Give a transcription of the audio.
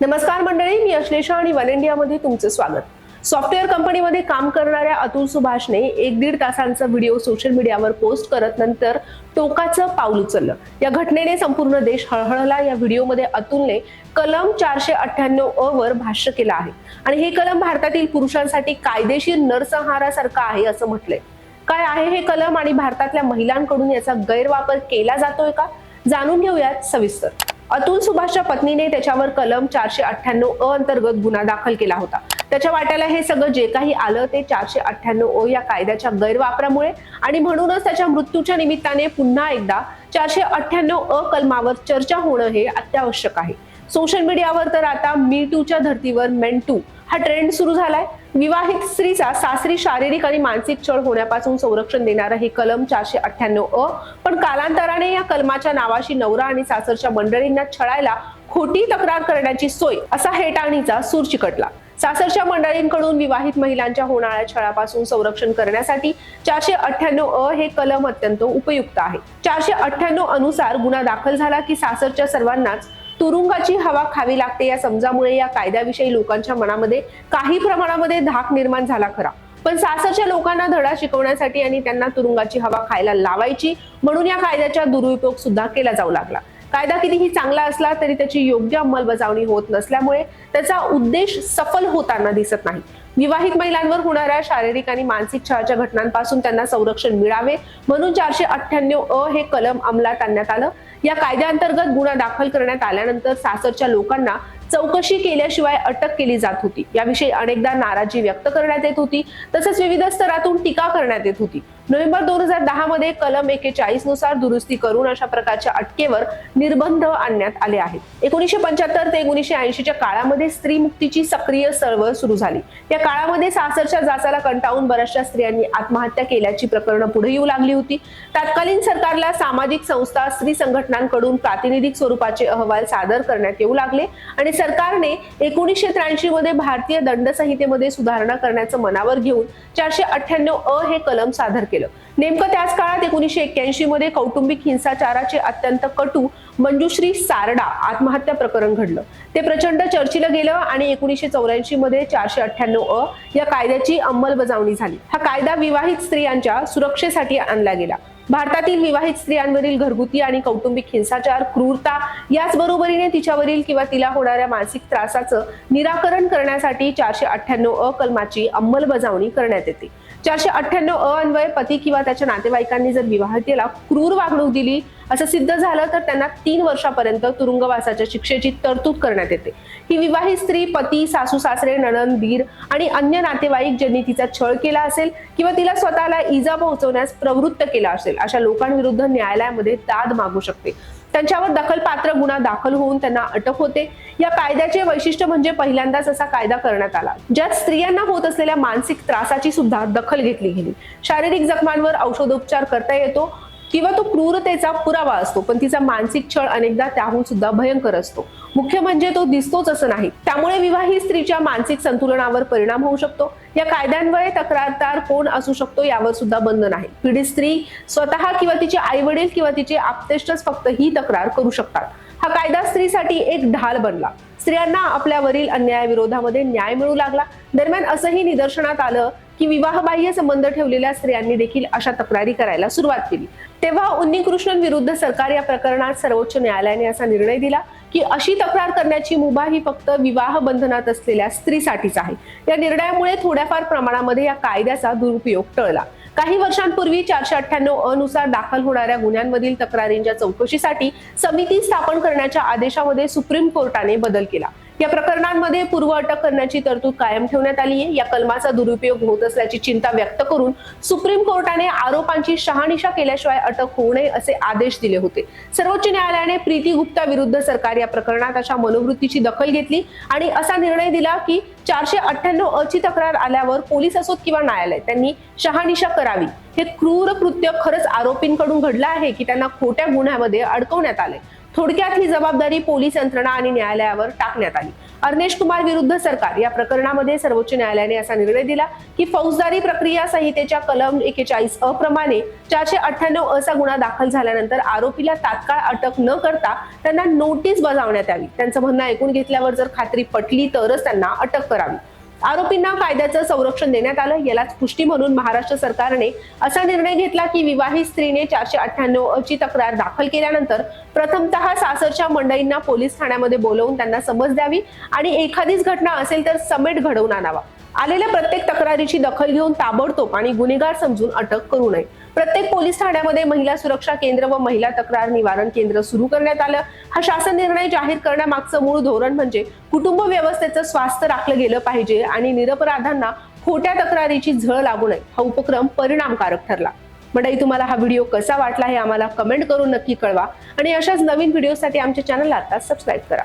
नमस्कार मंडळी मी अश्लेषा आणि वन इंडियामध्ये तुमचं स्वागत. सॉफ्टवेअर कंपनीमध्ये काम करणाऱ्या अतुल सुभाषने एक दीड तासांचा व्हिडिओ सोशल मीडियावर पोस्ट करत नंतर टोकाचं पाऊल उचललं. या घटनेने संपूर्ण देश हळहळला. या व्हिडिओमध्ये अतुलने कलम चारशे अठ्ठ्याण्णव अ वर भाष्य केलं आहे. आणि हे कलम भारतातील पुरुषांसाठी कायदेशीर नरसंहारासारखं आहे असं म्हटलंय. काय आहे हे कलम आणि भारतातल्या महिलांकडून याचा गैरवापर केला जातोय का? जाणून घेऊयात सविस्तर. अतुल सुभाषच्या पत्नीने त्याच्यावर कलम चारशे अठ्ठ्याण्णव अ अंतर्गत गुन्हा दाखल केला होता. त्याच्या वाट्याला हे सगळं जे काही आलं ते चारशे अठ्ठ्याण्णव ओ या कायद्याच्या गैरवापरामुळे आणि म्हणूनच त्याच्या मृत्यूच्या निमित्ताने पुन्हा एकदा चारशे अठ्ठ्याण्णव अ कलमावर चर्चा होणं हे अत्यावश्यक आहे. सोशल मीडियावर तर आता मी टूच्या धर्तीवर मेन टू हा ट्रेंड सुरू झालाय. विवाहित स्त्रीचा सासरी शारीरिक आणि मानसिक छळ होण्यापासून संरक्षण देणारं हे कलम चारशे अठ्ठ्याण्णव अ. पण कालांतराने या कलमाच्या नावाशी नवरा आणि सासरच्या मंडळींना छळायला खोटी तक्रार करण्याची सोय असा हेटाळणीचा सूर चिकटला. सासरच्या मंडळींकडून विवाहित महिलांच्या होणाऱ्या छळापासून संरक्षण करण्यासाठी चारशे अठ्ठ्याण्णव अ हे कलम अत्यंत उपयुक्त आहे. चारशे अठ्ठ्याण्णव अनुसार गुन्हा दाखल झाला की सासरच्या सर्वांनाच तुरुंगाची हवा खावी लागते या समजामुळे या कायद्याविषयी लोकांच्या मनामध्ये काही प्रमाणामध्ये धाक निर्माण झाला खरा. पण सासरच्या लोकांना धडा शिकवण्यासाठी आणि त्यांना तुरुंगाची हवा खायला लावायची म्हणून या कायद्याचा दुरुपयोग सुद्धा केला जाऊ लागला. कायदा कितीही चांगला असला तरी त्याची योग्य अंमलबजावणी होत नसल्यामुळे त्याचा उद्देश सफल होताना दिसत नाही. विवाहित महिलांवर होणाऱ्या शारीरिक आणि मानसिक छळाच्या घटनांपासून त्यांना संरक्षण मिळावे म्हणून चारशे अठ्ठ्याण्णव अ हे कलम अंमलात आणण्यात आलं. या कायद्याअंतर्गत गुन्हा दाखल करण्यात आल्यानंतर सासरच्या लोकांना चौकशी केल्याशिवाय अटक केली जात होती. याविषयी अनेकदा नाराजी व्यक्त करण्यात येत होती. तसंच विविध स्तरातून टीका करण्यात येत होती. नोव्हेंबर दोन हजार दहा मध्ये कलम एकेचाळीसनुसार दुरुस्ती करून अशा प्रकारच्या अटकेवर निर्बंध आणण्यात आले आहेत. एकोणीशे पंच्याहत्तर ते एकोणीशे ऐंशीच्या काळामध्ये स्त्री मुक्तीची सक्रिय चळवळ सुरू झाली. या काळामध्ये सासरच्या जाचाला कंटाळून बऱ्याचशा स्त्रियांनी आत्महत्या केल्याची प्रकरणं पुढे येऊ लागली होती. तत्कालीन सरकारला सामाजिक संस्था स्त्री संघटनांकडून प्रातिनिधिक स्वरूपाचे अहवाल सादर करण्यात येऊ लागले आणि सरकारने एकोणीसशे त्र्याऐंशी मध्ये भारतीय दंड संहितेमध्ये सुधारणा करण्याचं मनावर घेऊन चारशे अठ्ठ्याण्णव अ हे कलम सादर केले. नेमकं त्याच काळात एकोणीसशे एक्क्याऐंशी मध्ये कौटुंबिक हिंसाचाराचे अत्यंत कटू मंजुश्री सारडा आत्महत्या प्रकरण घडलं. ते प्रचंड चर्चेला गेलं आणि एकोणीसशे चौऱ्याऐंशी मध्ये चारशे अठ्ठ्याण्णव अ या कायद्याची अंमलबजावणी झाली. हा कायदा विवाहित स्त्रियांच्या सुरक्षेसाठी आणला गेला. भारतातील विवाहित स्त्रियांवरील घरगुती आणि कौटुंबिक हिंसाचार क्रूरता याच बरोबरीने तिच्यावरील किंवा तिला होणाऱ्या मानसिक त्रासाचं निराकरण करण्यासाठी चारशे अठ्ठ्याण्णव अ कलमाची अंमलबजावणी करण्यात येते. चारशे अठ्ठ्याण्णव अन्वय पती किंवा त्याच्या नातेवाईकांनी जर विवाहितेला क्रूर वागणूक दिली असं सिद्ध झालं तर त्यांना तीन वर्षापर्यंत तुरुंगवासाच्या शिक्षेची तरतूद करण्यात येते. ही विवाहित स्त्री पती सासू सासरे नणन दीर आणि अन्य नातेवाईक ज्यांनी तिचा छळ केला असेल किंवा तिला स्वतःला इजा पोहोचवण्यास प्रवृत्त केला असेल अशा लोकांविरुद्ध न्यायालयामध्ये दाद मागू शकते. त्यांच्यावर दखलपात्र गुन्हा दाखल होऊन त्यांना अटक होते. या कायद्याचे वैशिष्ट्य म्हणजे पहिल्यांदाच असा कायदा करण्यात आला. ज्यात स्त्रियांना होत असलेल्या मानसिक त्रासाची सुद्धा दखल घेतली गेली. शारीरिक जखमांवर औषधोपचार करता येतो. किंवा तो क्रूरतेचा पुरावा असतो पण तिचा मानसिक छळ अनेकदा त्याहून सुद्धा भयंकर असतो. मुख्य म्हणजे तो दिसतोच असं नाही. त्यामुळे विवाहित स्त्रीच्या मानसिक संतुलनावर परिणाम होऊ शकतो. या कायद्यान्वये तक्रारदार कोण असू शकतो यावर सुद्धा बंधन आहे पीडित स्त्री स्वतः किंवा तिचे आई वडील किंवा तिचे आप्तेष्टच फक्त ही तक्रार करू शकतात. हा कायदा स्त्रीसाठी एक ढाल बनला. स्त्रियांना आपल्यावरील अन्यायाविरोधामध्ये न्याय मिळू लागला. दरम्यान असंही निदर्शनात आलं की विवाहबाह्य संबंध ठेवलेल्या स्त्रियांनी देखील अशा तक्रारी करायला सुरुवात केली. तेव्हा उन्नीकृष्णन विरुद्ध सरकार या प्रकरणात सर्वोच्च न्यायालयाने असा निर्णय दिला की अशी तक्रार करण्याची मुभा ही फक्त विवाह बंधनात असलेल्या स्त्रीसाठीच आहे. या निर्णयामुळे थोड्याफार प्रमाणामध्ये या कायद्याचा दुरुपयोग टळला. काही वर्षांपूर्वी चारशे अठ्ठ्याण्णव अनुसार दाखल होणाऱ्या गुन्ह्यांमधील तक्रारींच्या चौकशीसाठी समिती स्थापन करण्याच्या आदेशामध्ये सुप्रीम कोर्टाने बदल केला. या प्रकरणांमध्ये पूर्व अटक करण्याची तरतूद कायम ठेवण्यात आली आहे. या कलमाचा दुरुपयोग होत असल्याची चिंता व्यक्त करून सुप्रीम कोर्टाने आरोपांची शहानिशा केल्याशिवाय अटक होऊ नये असे आदेश दिले होते. सर्वोच्च न्यायालयाने प्रीती गुप्ता विरुद्ध सरकार या प्रकरणात अशा मनोवृत्तीची दखल घेतली आणि असा निर्णय दिला की चारशे अठ्ठ्याण्णव अची तक्रार आल्यावर पोलीस असोत किंवा न्यायालय त्यांनी शहानिशा करावी. हे क्रूर कृत्य खरंच आरोपींकडून घडलं आहे की त्यांना खोट्या गुन्ह्यामध्ये अडकवण्यात आले थोडक्यात ही जबाबदारी पोलीस यंत्रणा आणि न्यायालयावर टाकण्यात आली. अर्नेश कुमार विरुद्ध सरकार या प्रकरणामध्ये सर्वोच्च न्यायालयाने असा निर्णय दिला की फौजदारी प्रक्रिया संहितेच्या कलम एकेचाळीस अ प्रमाणे चारशे अठ्ठ्याण्णव असा गुन्हा दाखल झाल्यानंतर आरोपीला तात्काळ अटक न करता त्यांना नोटीस बजावण्यात यावी. त्यांचं म्हणणं ऐकून घेतल्यावर जर खात्री पटली तरच त्यांना अटक करावी. आरोपींना कायद्याचं संरक्षण देण्यात आलं. यालाच पुष्टी म्हणून महाराष्ट्र सरकारने असा निर्णय घेतला की विवाहित स्त्रीने चारशे अठ्ठ्याण्णव अची तक्रार दाखल केल्यानंतर प्रथमतः सासरच्या मंडळींना पोलीस ठाण्यामध्ये बोलवून त्यांना समज द्यावी आणि एखादीच घटना असेल तर समेट घडवून आणावा. आलेल्या प्रत्येक तक्रारीची दखल घेऊन ताबडतोब आणि गुन्हेगार समजून अटक करू नये. प्रत्येक पोलीस ठाण्यामध्ये महिला सुरक्षा केंद्र व महिला तक्रार निवारण केंद्र सुरू करण्यात आलं. हा शासन निर्णय जाहीर करण्यामागचं मूळ धोरण म्हणजे कुटुंब व्यवस्थेचं स्वास्थ्य राखलं गेलं पाहिजे आणि निरपराधांना खोट्या तक्रारीची झळ लागू नये हा उपक्रम परिणामकारक ठरला. मंडळी तुम्हाला हा व्हिडिओ कसा वाटला हे आम्हाला कमेंट करून नक्की कळवा आणि अशाच नवीन व्हिडिओसाठी आमच्या चॅनलला आता सबस्क्राईब करा.